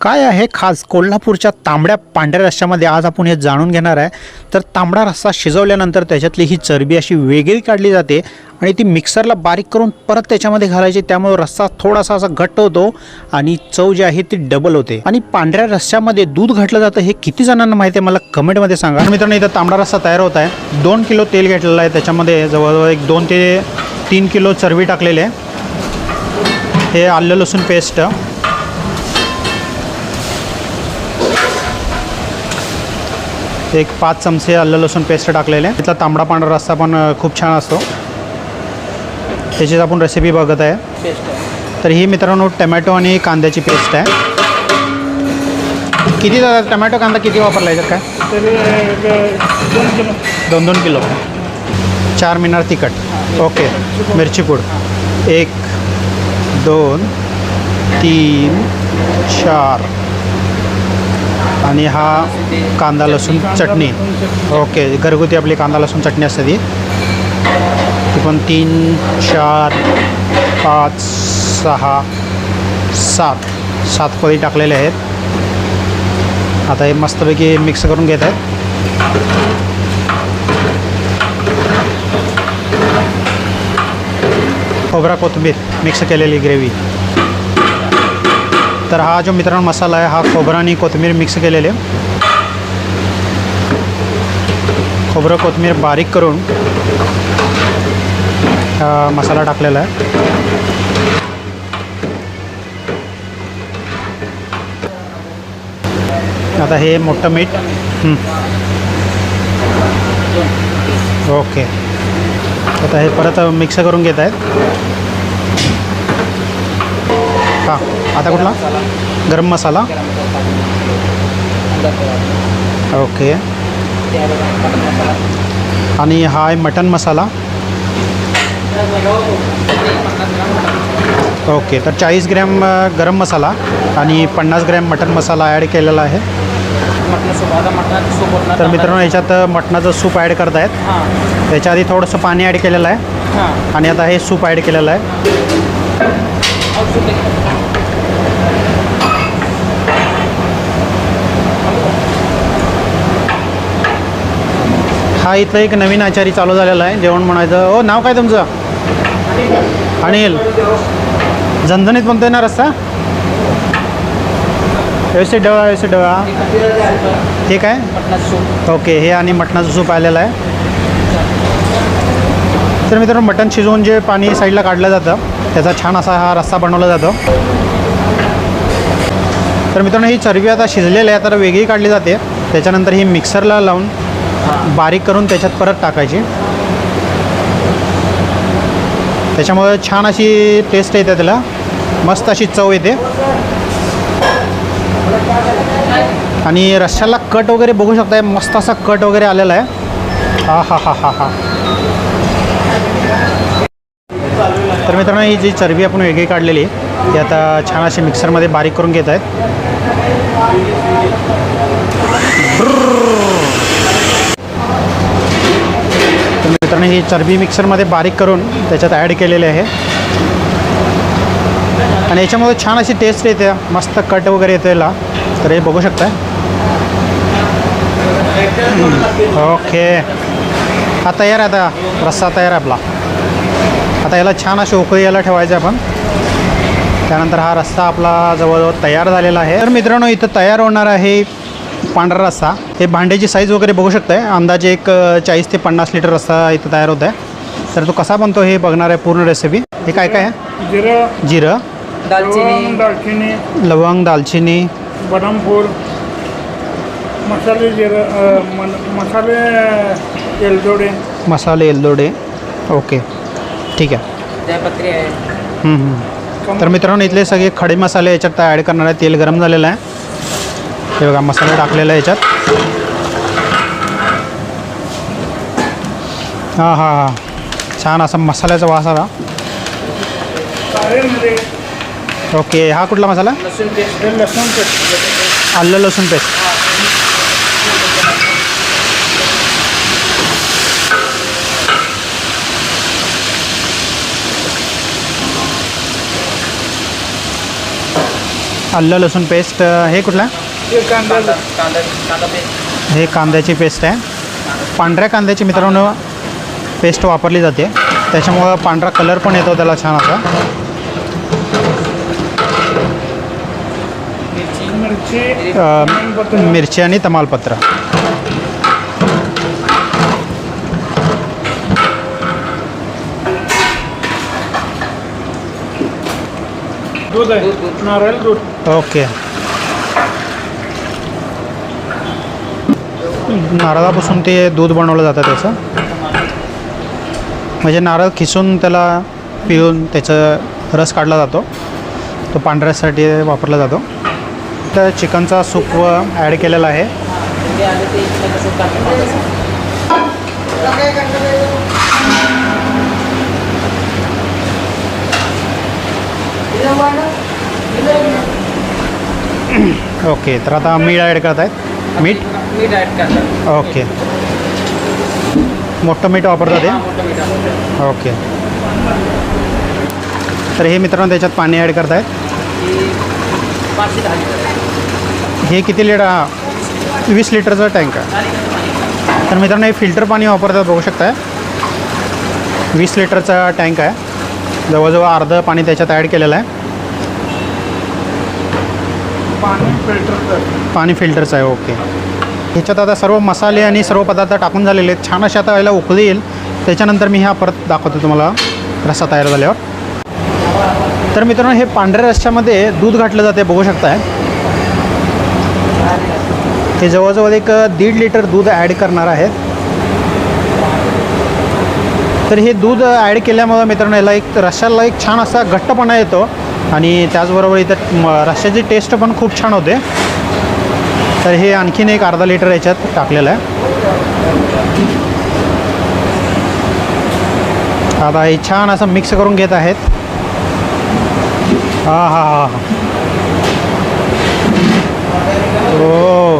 काय आहे खास? कोल्हापूरच्या तांबड्या पांढऱ्या रश्श्यामध्ये आज आपण हे जाणून घेणार आहे. तर तांबडा रस्सा शिजवल्यानंतर त्याच्यातली ही चरबी अशी वेगळी काढली जाते आणि ती मिक्सरला बारीक करून परत त्याच्यामध्ये घालायची. त्यामुळे रस्सा थोडासा असा घट्ट होतो आणि चव जी आहे ती डबल होते. आणि पांढऱ्या रस्स्यामध्ये दूध घातलं जातं हे किती जणांना माहिती आहे? मला कमेंटमध्ये सांगा. आणि मित्रांनो इथं तांबडा रस्सा तयार होत आहे. दोन किलो तेल घेतलेलं आहे. त्याच्यामध्ये जवळजवळ एक दोन ते तीन किलो चरबी टाकलेली आहे. हे आलं लसूण पेस्ट एक पाच चमचे आलं लसूण पेस्ट टाकलेले. तिथला तांबडा पांढरा रस्सा पण खूप छान असतो. त्याचीच आपण रेसिपी बघत आहे. तर ही मित्रांनो टमॅटो आणि कांद्याची पेस्ट आहे. किती झाला टमॅटो कांदा किती वापरला याच्यात काय? दोन किलो. दोन दोन किलो. चार मिनार तिखट. ओके. मिरची पूड. एक दोन तीन चार. आणि हा कांदा लसूण चटणी. ओके घरगुती आपली कांदा लसूण चटणी असते ती. ती पण तीन चार पाच सहा सात. सात पळी टाकलेले आहेत. आता हे मस्तपैकी मिक्स करून घेत आहेत. खोबरा कोथिंबीर मिक्स केलेली ग्रेव्ही. तर हा जो मित्रांनो मसाला आहे हा खोबरा आणि कोथिंबीर मिक्स केलेले खोबरं कोथिंबीर बारीक करून मसाला टाकलेला आहे आता हे मोठं मीठ हं. ओके। आता हे परत मिक्स करून घेत आहेत। आता कुठला? गरम मसाला? ओके. आणि हा आहे मटन मसाला. ओके तर चाळीस ग्रॅम गरम मसाला आणि पन्नास ग्रॅम मटन मसाला ॲड केलेला आहे. तर मित्रांनो याच्यात मटणाचं सूप ॲड करत आहेत हां त्याच्या आधी थोडंसं पाणी ॲड केलेलं आहे. हां. आणि आता हे सूप ॲड केलेलं आहे. हा इथं एक नवीन आचारी चालू झालेला आहे. जेवण म्हणायचं ओ हो, नाव काय तुमचं? अनिल. झणझणीत म्हणतोय ना रस्ता व्यवस्थित डवा व्यवस्थित डवा ठीक आहे ओके हे आणि मटणाचं सूप आलेलं आहे. तर मित्रांनो मटण शिजवून जे पाणी साईडला काढलं जातं त्याचा छान असा हा रस्सा बनवला जातो. तर मित्रांनो ही चरबी आता शिजलेली आहे तर वेगळी काढली जाते. त्याच्यानंतर ही मिक्सरला लावून बारीक करून त्याच्यात परत टाकायची. त्याच्यामुळे छान अशी टेस्ट येते त्याला. मस्त अशी चव येते. आणि रश्श्याला कट वगैरे बघू शकताय मस्त असा कट वगैरे आलेला आहे. हा हा हा हा हा. तर मित्रांनो ही जी चरबी आपण वेगळी काढलेली आहे, ती आता छान अशी मिक्सरमध्ये बारीक करून घेत आहेत. मित्रांनो ही चरबी मिक्सरमध्ये बारीक करून त्याच्यात ॲड केलेली आहे. आणि याच्यामध्ये छान अशी टेस्ट येते. मस्त कट वगैरे येतो याला. तर हे बघू शकताय. ओके. हा तयार आहे आता. रस्सा तयार आहे आपला. आता याला छान अशी उकळी यायला ठेवायचं आपण. त्यानंतर हा रस्सा आपला जवळजवळ तयार झालेला आहे. तर मित्रांनो इथं तयार होणार आहे पांढरा रस्सा. हे भांड्याची साईज वगैरे बघू शकताय. अंदाजे एक चाळीस ते पन्नास लिटर रस्सा इथं तयार होत आहे. तर तो कसा बनतो हे बघणार आहे पूर्ण रेसिपी हे काय काय आहे? जिरं. जिरं. दालचिनी लवंग दालचिनी. लवंग दालचिनी. बदाम फूल मसाले जिरं मसाले एलदोडे. मसाले एलदोडे. ओके. ठीक आहे. तर मित्रांनो इथले सगळे खडे मसाले याच्यात ॲड करणार आहे. तेल गरम झालेलं आहे. हे बघा मसाला टाकलेला आहे याच्यात. हां हां हां. छान असा मसाल्याचा वास आला. ओके हा कुठला मसाला? लसूण पेस्ट लसूण पेस्ट आलं लसूण पेस्ट. आलं लसूण पेस्ट हे कुठला? हे कांदा कांदा कांदा कांदा पेस्ट हे कांद्याची पेस्ट आहे. पांढऱ्या कांद्याची मित्रांनो पेस्ट वापरली जाते. त्याच्यामुळं पांढरा कलर पण येतो त्याला छान असा. मिरची. अ, आणि तमालपत्र. दूध आहे. दूध, दूध. नारळ दूध. ओके. नारळापासून ते दूध बनवलं जातं त्याचं. म्हणजे नारळ खिसून त्याला पिळून त्याचं रस काढला जातो. तो पांढऱ्यासाठी वापरला जातो. तर चिकनचा सूप ॲड केलेला आहे. ओके तर आता मीठ ॲड करत आहेत मीठ? मीठ ॲड करतात. ओके. मोठं मीठ वापरतात हा, मोठं मीठ ओके. तर हे मित्रांनो त्याच्यात पाणी ॲड करत आहेत ही पाचशे दहा लिटर आहे. हे किती लिटर वीस लिटरचा टँक आहे. दहा लिटरचं पाणी. तर मित्रांनो हे फिल्टर पाणी वापरतात बघू शकताय. वीस लिटरचा टँक आहे. जवळजवळ अर्धं पाणी त्याच्यात ॲड केलेलं आहे. पाणी फिल्टर पाणी फिल्टरचं आहे ओके ह्याच्यात आता सर्व मसाले आणि सर्व पदार्थ टाकून झालेले आहेत. छान अशा आता याला उकळी येईल. त्याच्यानंतर मी हा परत दाखवतो तुम्हाला रस्सा तयार झाल्यावर. तर मित्रांनो हे पांढऱ्या रश्श्यामध्ये दूध घातलं जाते बघू शकताय. हे जवळजवळ एक दीड लिटर दूध ॲड करणार आहेत. तर हे दूध ॲड केल्यामुळं मित्रांनो याला एक रश्श्याला एक छान असा घट्टपणा येतो. आणि त्याचबरोबर इथं म- रश्श्याची टेस्ट पण खूप छान होते. तर हे आणखीन एक अर्धा लिटर याच्यात टाकलेलं आहे. आता हे छान असं मिक्स करून घेत आहेत. हा हा हा हो.